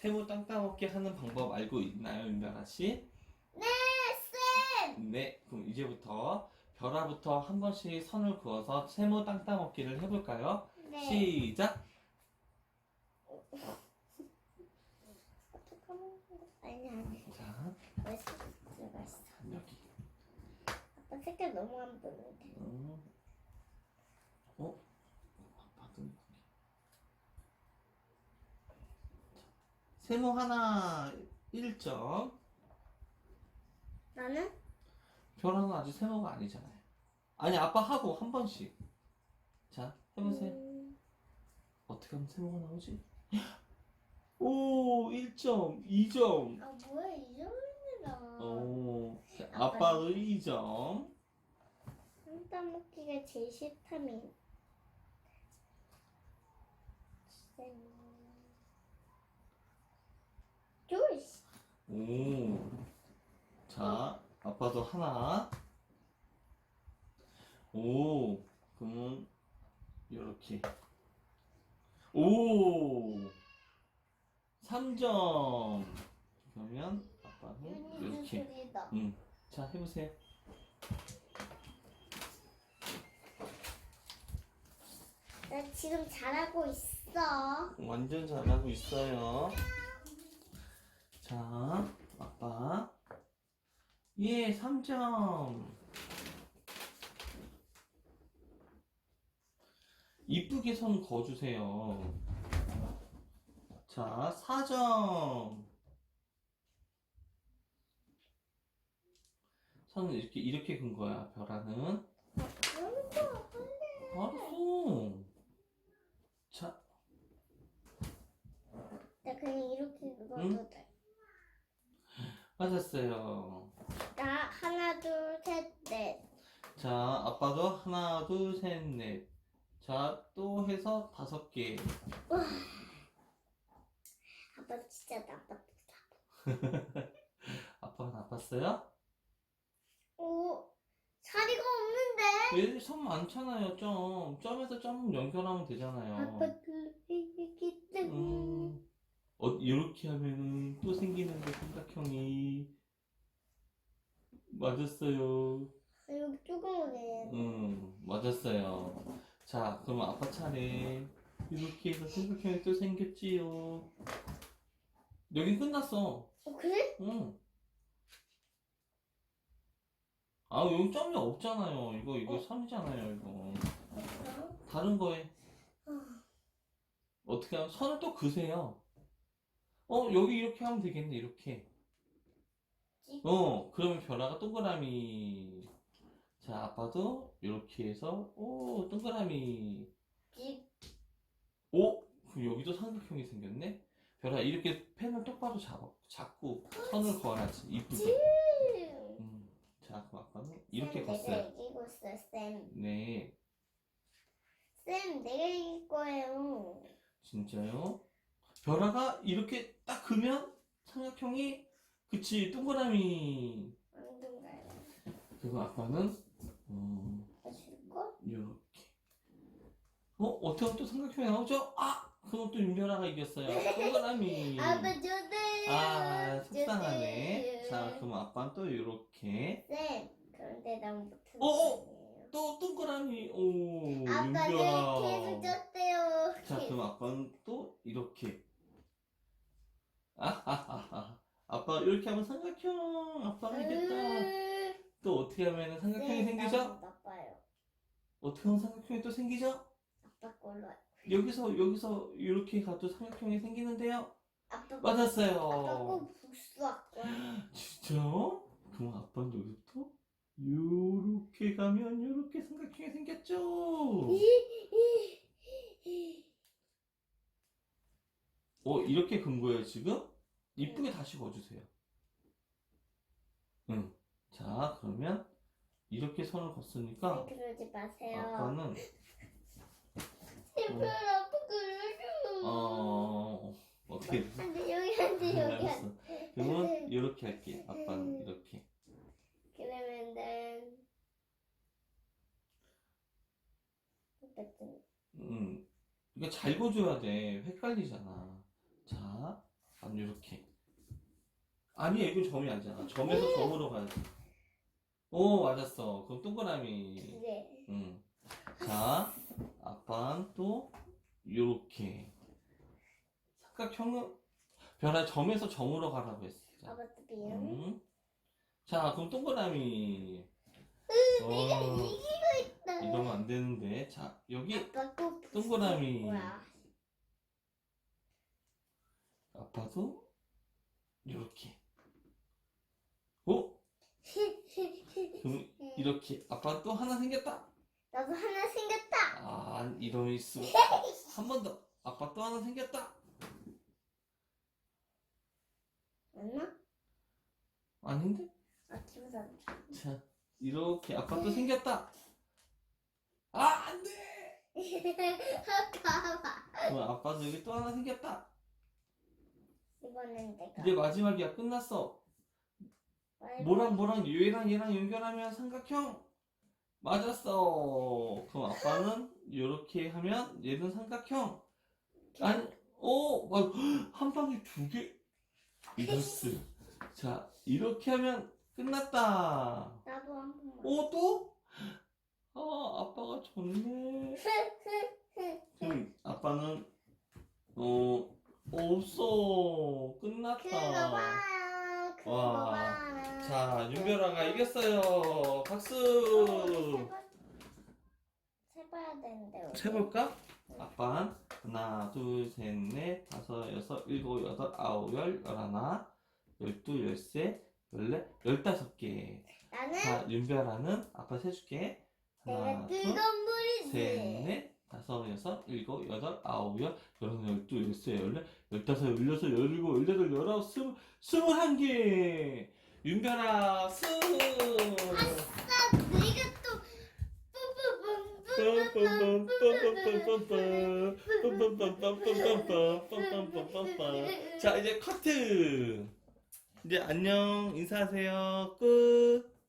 세모 땅 따먹기 하는 방법 알고 있나요, 윤별아 씨? 네, 쌤! 네, 그럼 이제부터 벼라부터 한 번씩 선을 그어서 세모 땅 따먹기를 해볼까요? 네. 시작! 어떡하면 아니 아니 자, 벌써 들어갔어 여기. 아빠 색깔 너무 안 보이는데 음. 어? 아빠도 여기. 자, 세모 하나 1점. 나는? 벼라는 아직 세모가 아니잖아요. 아니, 아빠 하고 한 번씩. 자, 해보세요. 음, 어떻게 하면 세모가 나오지? 오, 1점, 2점. 아 뭐야 이 정도나 오, 자, 아빠도 2점. 한땀 먹기가 제일 싫다며 쌤 조이스 오. 자, 아빠도 하나. 오. 그러면, 요렇게. 오. 3점. 그러면, 아빠는 이렇게. 소리다 음. 자, 해 보세요. 나 지금 잘하고 있어 완전 잘하고 있어요. 자, 아빠. 예, 3점. 이쁘게 선 그어주세요. 자, 4점. 선을 이렇게, 이렇게 근 거야, 벼라는. 알았어. 자, 나 그냥 이렇게 그어도 응? 돼. 맞았어요. 나 하나 둘 셋 넷. 자, 아빠도 하나, 둘, 셋, 넷. 자, 또 해서 다섯 개. 아빠 진짜 나빴다. 아빠가 나빴어요? 오 자리가 없는데. 왜선 많잖아요, 점. 점에서 점 연결하면 되잖아요. 아빠 그 이기 때문에. 음, 어, 이렇게 하면은 또 생기는데, 삼각형이. 맞았어요. 아, 여기 조금만 음, 맞았어요. 자, 그럼 아빠 차례. 이렇게 해서 삼각형이 또 생겼지요. 여긴 끝났어. 어 그래? 응. 아, 여기 점이 없잖아요. 이거, 이거 어? 선이잖아요, 이거. 어? 다른 거에. 아, 어떻게 하면, 선을 또 그세요. 어, 여기 이렇게 하면 되겠네, 이렇게. 찍. 어, 그러면 벼라가 동그라미. 자, 아빠도 이렇게 해서, 오, 동그라미. 찍. 오! 그럼 여기도 삼각형이 생겼네? 벼라, 이렇게 펜을 똑바로 잡아, 잡고 선을 그어야지, 이쁘게. 음. 자, 그럼 아빠는 이렇게 쌤, 내가 걷어요. 이기고 있어 쌤. 네. 쌤 내가 이길 거예요. 진짜요? 벼라가 이렇게 딱 그면 삼각형이 그치 동그라미 안 된가요? 그리고 아빠는 어 거? 이렇게 어 어떻게 하면 또 삼각형이 나오죠? 아 그럼 또 윤별아가 이겼어요 동그라미 아빠 주세요. 아 속상하네. 자 그럼 아빠는 또 이렇게 쌤 그런데 난 어? 거예요. 또 동그라미 오 아빠는 계속 윤별아 줬대요. 자 그럼 아빠는 또 이렇게 아하하하 아빠 이렇게 하면 삼각형 아빠가 이겼다 으, 또 어떻게 하면 삼각형이 쌤, 생기죠? 나빠요. 어떻게 하면 삼각형이 또 생기죠? 아빠 걸로. 해. 여기서 여기서 이렇게 가도 삼각형이 생기는데요? 아빠 꼭- 맞았어요. 아빠 꼭 복수할 거야. 진짜요? 그럼 아빠는 여기부터 요렇게 가면 요렇게 삼각형이 생겼죠? 어 이렇게 근 거예요 지금? 이쁘게 다시 그어주세요. 응. 자 그러면 이렇게 선을 걷으니까 쌤 그러지 마세요. 아빠는 제발 아빠 그러죠. 어 어떻게 안돼 여기 안돼 여기 알았어. 안돼. 그러면 이렇게 할게. 아빠는 이렇게. 그러면은 좀 음. 이거 잘 거줘야 돼. 헷갈리잖아. 자, 아니 이렇게 아니 이건 점이 아니잖아 점에서 점으로 가야지 오 맞았어 그럼 동그라미 네. 응. 자 아빠는 또 요렇게 삼각형은 별아 점에서 점으로 가라고 했어 자, 아빠도 비용. 음. 자 그럼 동그라미 어, 네. 이러면 안 되는데 자 여기 아빠 또 동그라미. 뭐야? 아빠도 요렇게 오 그럼 이렇게 아빠 또 하나 생겼다 나도 하나 생겼다. 아 이런 수 한 번 더 아빠 또 하나 생겼다 맞나? 아닌데 아 기분 안 좋아. 자 이렇게 아빠 또 생겼다 아 안돼 아빠. 그럼 아빠도 여기 또 하나 생겼다 이번엔 내가. 이제 마지막이야 끝났어 뭐랑 뭐랑 얘랑 얘랑 연결하면 삼각형? 맞았어. 그럼 아빠는 이렇게 하면 얘는 삼각형. 아니 오 한 방에 두 개? 이랬어 자 이렇게 하면 끝났다. 나도 한 번만. 오 또? 아 아빠가 졌네. 그럼 아빠는 어 없어. 끝났다 와. 봐. 자, 윤별아가 이겼어요. 박수. 세봐야 되는데. 우리. 세볼까? 아빠 하나, 둘, 셋, 넷, 다섯, 여섯, 일곱, 여덟, 아홉, 열, 열하나, 열두, 열세, 열네, 열다섯 개. 나는 자, 윤별아는 아빠 세줄게. 내가 하나, 둘, 뜨거운 물이지. 셋, 넷, 다섯, 여섯, 일곱, 여덟, 아홉, 열, 열하나, 열두, 열세, 열네, 열다섯, 열여섯, 열일곱, 열여덟, 열아홉, 스물, 스물한 개. 윤별아 승. 아, 내가 또. 자 이제 커트 이제 안녕 인사하세요 끝